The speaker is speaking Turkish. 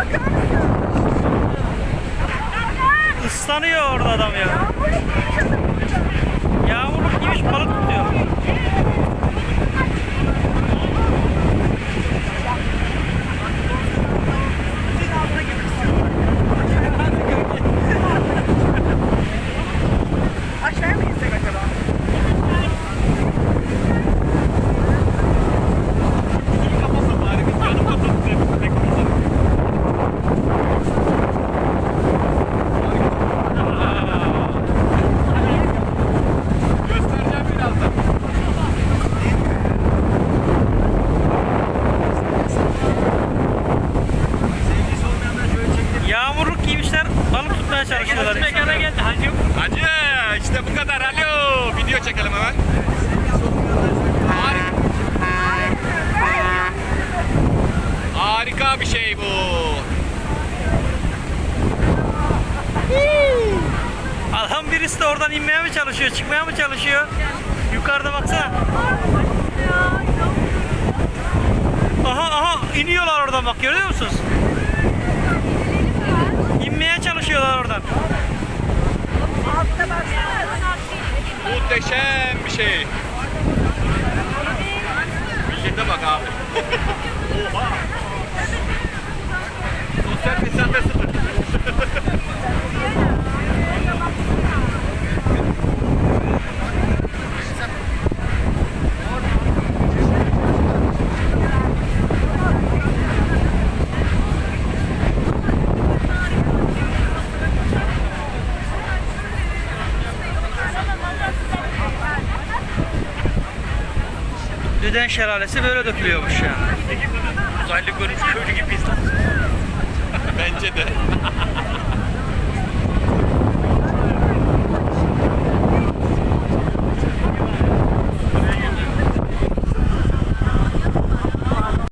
bakar mısın? Islanıyor orada adam ya. Yağmur yapmaya çalışıyorlar insanlar. Mekana geldi hacı. Hacı işte bu kadar. Alo video çekelim hemen. Harika. Harika bir şey bu. Adam birisi de oradan inmeye mi çalışıyor, çıkmaya mı çalışıyor? Yukarıda baksana. Aha aha iniyorlar oradan bak görüyor musunuz? Muhteşem bir şey. Millete bak abi. Düden şelalesi böyle dökülüyormuş yani. Uzaylı görmüş köylü gibiyiz lan. Bence de.